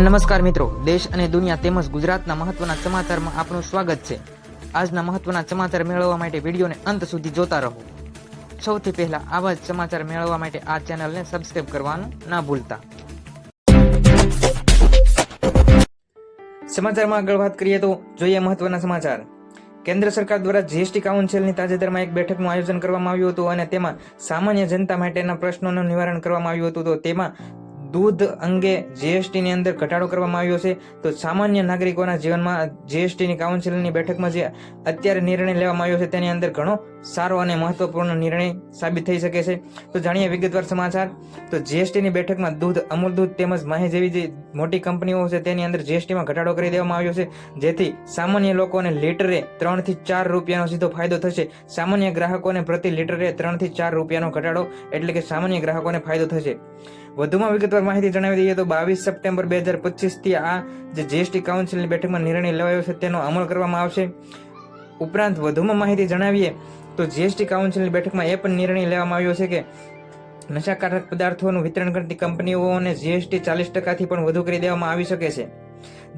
નમસ્કાર મિત્રો, દેશ અને દુનિયા તેમજ ગુજરાતના મહત્વના સમાચારમાં આપનું સ્વાગત છે. આજના મહત્વના સમાચાર મેળવવા માટે વિડીયોને અંત સુધી જોતા રહો. સૌથી પહેલા આવા જ સમાચાર મેળવવા માટે આ ચેનલને સબસ્ક્રાઇબ કરવાનું ના ભૂલતા. સમાચારમાં આગળ વાત કરીએ તો જોઈએ મહત્વના સમાચાર. કેન્દ્ર સરકાર દ્વારા જીએસટી કાઉન્સિલની તાજેતરમાં એક બેઠકનું આયોજન કરવામાં આવ્યું હતું અને તેમાં સામાન્ય જનતા માટેના પ્રશ્નોનું નિવારણ કરવામાં આવ્યું હતું તો તેમાં દૂધ અંગે જીએસટીની અંદર ઘટાડો કરવામાં આવ્યો છે. તો સામાન્ય નાગરિકોના જીવનમાં જીએસટીની કાઉન્સિલની બેઠકમાં જે અત્યારે નિર્ણય લેવામાં આવ્યો છે, તેની અંદર ઘણો સારો અને મહત્વપૂર્ણ નિર્ણય સાબિત થઈ શકે છે. તો જાણીએ વિગતવાર સમાચાર. તો જીએસટીની બેઠકમાં દૂધ, અમૂલ દૂધ તેમજ માહી જેવી જે મોટી કંપનીઓ છે, તેની અંદર જીએસટીમાં ઘટાડો કરી દેવામાં આવ્યો છે. જેથી સામાન્ય લોકોને લીટરે ત્રણથી ચાર રૂપિયાનો સીધો ફાયદો થશે. સામાન્ય ગ્રાહકોને પ્રતિ લીટરે ત્રણથી ચાર રૂપિયાનો ઘટાડો, એટલે કે સામાન્ય ગ્રાહકોને ફાયદો થશે. વધુમાં વિગતવાર માહિતી જણાવી દઈએ તો બાવીસ સપ્ટેમ્બર બે હજાર પચીસથી આ જે જીએસટી કાઉન્સિલની બેઠકમાં નિર્ણય લેવાયો છે, તેનો અમલ કરવામાં આવશે. ઉપરાંત વધુમાં માહિતી જણાવીએ તો જીએસટી કાઉન્સિલની બેઠકમાં એ પણ નિર્ણય લેવામાં આવ્યો છે કે નશાકારક પદાર્થોનું વિતરણ કરતી કંપનીઓને જીએસટી ચાલીસ ટકાથી પણ વધુ કરી દેવામાં આવી શકે છે.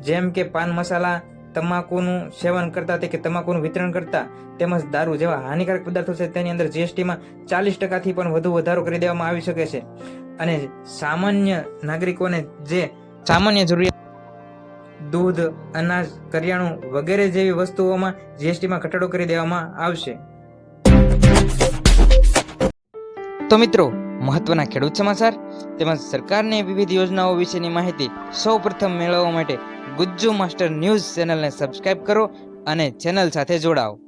જેમ કે પાન મસાલા, તમાકુનું સેવન કરતા તે કે તમાકુનું વિતરણ કરતા તેમજ દારૂ જેવા હાનિકારક પદાર્થો છે, તેની અંદર જીએસટીમાં ચાલીસ ટકાથી પણ વધુ વધારો કરી દેવામાં આવી શકે છે. અને સામાન્ય નાગરિકોને જે સામાન્ય જરૂરિયાત દૂધ, અનાજ, કરિયાણું વગેરે જેવી વસ્તુઓમાં જીએસટીમાં ઘટાડો કરી દેવામાં આવશે. તો મિત્રો, મહત્વના ખેડૂત સમાચાર તેમજ સરકારની વિવિધ યોજનાઓ વિશેની માહિતી સૌ પ્રથમ મેળવવા માટે ગુજ્જુ માસ્ટર ન્યૂઝ ચેનલને સબસ્ક્રાઇબ કરો અને ચેનલ સાથે જોડાઓ.